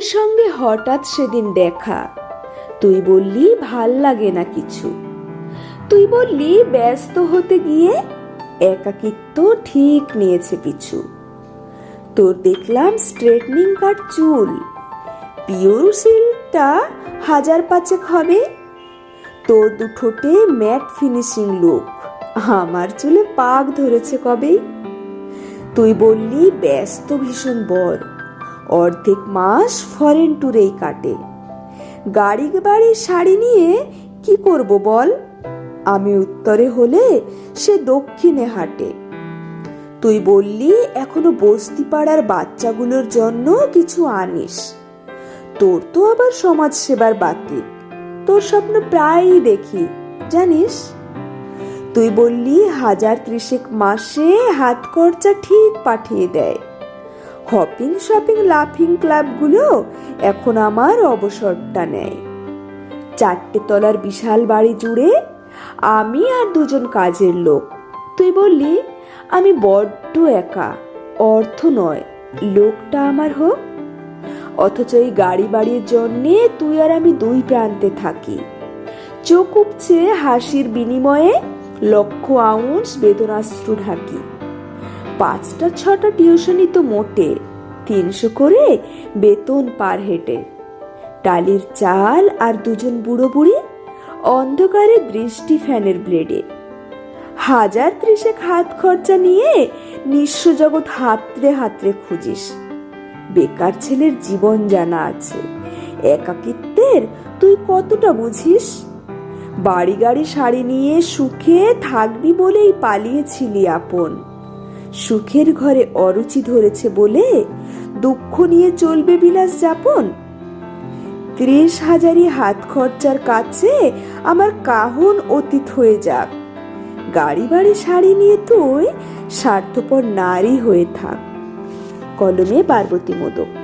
তোর সঙ্গে হঠাৎ সেদিন দেখা। তুই বললি, ভালো লাগে না কিছু। তুই বললি, ব্যস্ত হতে গিয়ে একাকিত্ব ঠিক নিয়েছে পিছু। তোর দেখলাম স্ট্রেটনিং কাট চুল। পিওর সিল্কটা হাজার পাঁচেক হবে। তোর দুঠোটে ম্যাট ফিনিশিং লুক। আমার চুলে পাক ধরেছে কবেই। তুই বললি, ব্যস্ত ভীষণ বর। অর্ধেক মাস ফরেন ট্যুরেই কাটে। গাড়ি বাড়ি শাড়ি নিয়ে কি করব বল? আমি উত্তরে হলে সে দক্ষিণে হাঁটে। তুই বললি এখনও বস্তি পাড়ার বাচ্চাগুলোর জন্য কিছু আনিস। তোর তো আবার সমাজ সেবার বাতিল তোর স্বপ্ন প্রায়ই দেখি, জানিস? তুই বললি হাজার ত্রিশেক মাসে হাত খরচা ঠিক পাঠিয়ে দেয়। হপিং শপিং লাফিং ক্লাবগুলো এখন আমার অবসরটা নেয়। চারটে তলার বিশাল বাড়ি জুড়ে আমি আর দুজন কাজের লোক। তুই বললি, আমি বড্ড একা, অর্থ নয়, লোকটা আমার হোক। অথচ এই গাড়ি বাড়ির জন্যে তুই আর আমি দুই প্রান্তে থাকি। চোখ উপচে হাসির বিনিময়ে লক্ষ আউন্স বেদনাশ্রু ঢাকি। পাঁচটা ছটা টিউশনি তো মোটে, তিনশো করে বেতন পার হেঁটে। টালির চাল আর দুজন বুড়ো বুড়ি অন্ধকারে দৃষ্টি ফ্যানের ব্লেডে। হাজার ত্রিশেক হাত খরচা নিয়ে নিঃস্ব জগৎ হাতরে হাতরে খুঁজিস। বেকার ছেলের জীবন জানা আছে। একাকিত্বের তুই কতটা বুঝিস? বাড়ি গাড়ি শাড়ি নিয়ে সুখে থাকবি বলেই পালিয়েছিলি আপন। সুখের ঘরে অরুচি ধরেছে বলে দুঃখ নিয়ে চলবে বিলাস যাপন। ত্রিশ হাজারি হাত খরচার কাছে আমার কাহন অতীত হয়ে যাক। গাড়ি বাড়ি শাড়ি নিয়ে তুই স্বার্থপর নারী হয়ে থাক। কলমে পার্বতী মোদক।